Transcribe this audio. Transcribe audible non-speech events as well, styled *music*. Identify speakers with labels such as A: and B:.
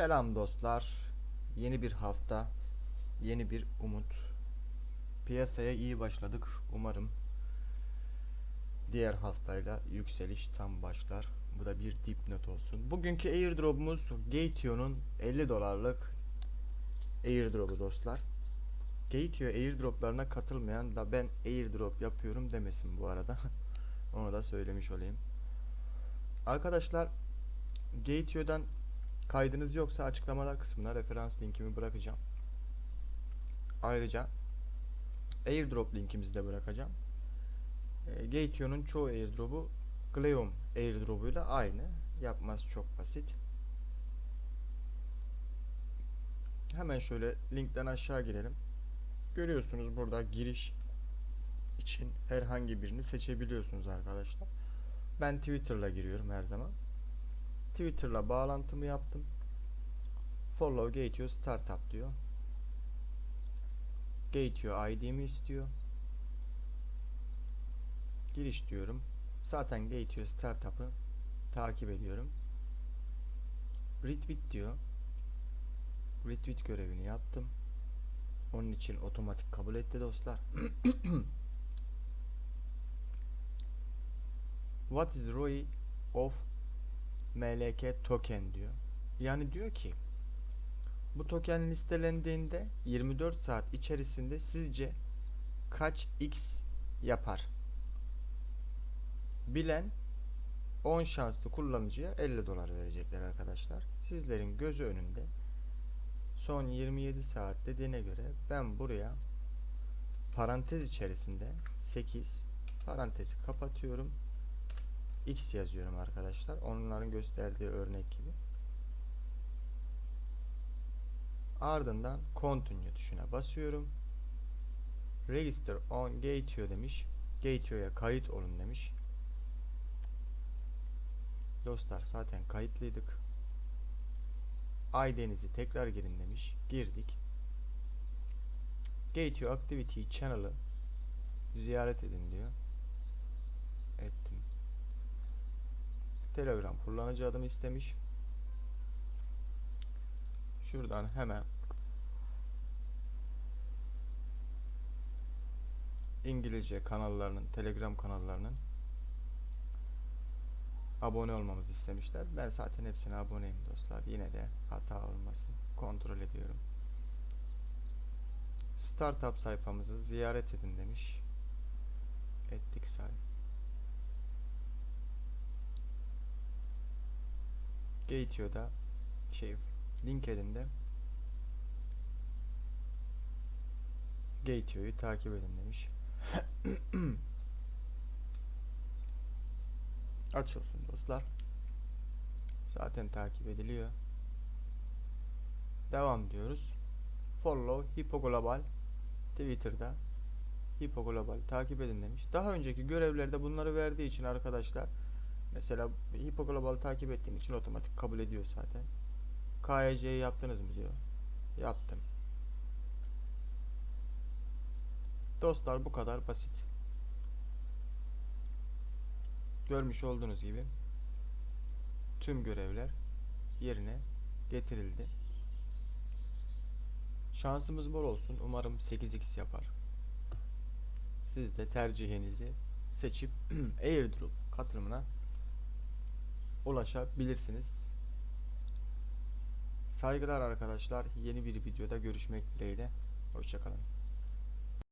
A: Selam dostlar. Yeni bir hafta, yeni bir umut. Piyasaya iyi başladık. Umarım diğer haftayla yükseliş tam başlar. Bu da bir dipnot olsun. Bugünkü airdrop'umuz Gateio'nun 50 dolarlık airdrop'u dostlar. Gateio airdrop'larına katılmayan da ben airdrop yapıyorum demesin bu arada. *laughs* Onu da söylemiş olayım. Arkadaşlar Gateio'dan Kaydınız yoksa açıklamalar kısmına referans linkimi bırakacağım. Ayrıca airdrop linkimizi de bırakacağım. E, Gateio'nun çoğu airdrop'u Gleom airdrop'uyla aynı. Yapması çok basit. Hemen şöyle linkten aşağı girelim. Görüyorsunuz burada giriş için herhangi birini seçebiliyorsunuz arkadaşlar. Ben Twitter'la giriyorum her zaman. Twitter'la bağlantımı yaptım. Follow Gateio Startup diyor. Gateio ID'mi istiyor. Giriş diyorum. Zaten Gateio Startup'ı takip ediyorum. Retweet diyor. Retweet görevini yaptım. Onun için otomatik kabul etti dostlar. *coughs* What is ROI of MLK token diyor. Yani diyor ki bu token listelendiğinde 24 saat içerisinde sizce kaç x yapar? Bilen 10 şanslı kullanıcıya 50 dolar verecekler arkadaşlar. Sizlerin gözü önünde son 27 saat dediğine göre ben buraya parantez içerisinde 8 parantezi kapatıyorum X yazıyorum arkadaşlar. Onların gösterdiği örnek gibi. Ardından continue tuşuna basıyorum. Register on Gateio demiş. Gateio'ya kayıt olun demiş. Dostlar zaten kayıtlıydık. ID'nizi tekrar girin demiş. Girdik. Gateio Activity Channel'ı ziyaret edin diyor. Telegram kullanıcı adımı istemiş. Şuradan hemen İngilizce kanallarının, Telegram kanallarının abone olmamızı istemişler. Ben zaten hepsine aboneyim dostlar. Yine de hata olmasın. Kontrol ediyorum. Startup sayfamızı ziyaret edin demiş. Ettik say. Gateio'da şey LinkedIn'de Gateio'yu takip edin demiş. *clears throat* Açılsın dostlar. Zaten takip ediliyor. Devam diyoruz. Follow Hippo Global Twitter'da Hippo Global takip edin demiş. Daha önceki görevlerde bunları verdiği için arkadaşlar mesela Hippo Global takip ettiğim için otomatik kabul ediyor zaten. KYC'yi yaptınız mı diyor. Yaptım. Dostlar bu kadar basit. Görmüş olduğunuz gibi tüm görevler yerine getirildi. Şansımız bol olsun. Umarım 8x yapar. Siz de tercihinizi seçip *clears throat* airdrop katılımına ulaşabilirsiniz. Saygılar arkadaşlar. Yeni bir videoda görüşmek dileğiyle. Hoşçakalın.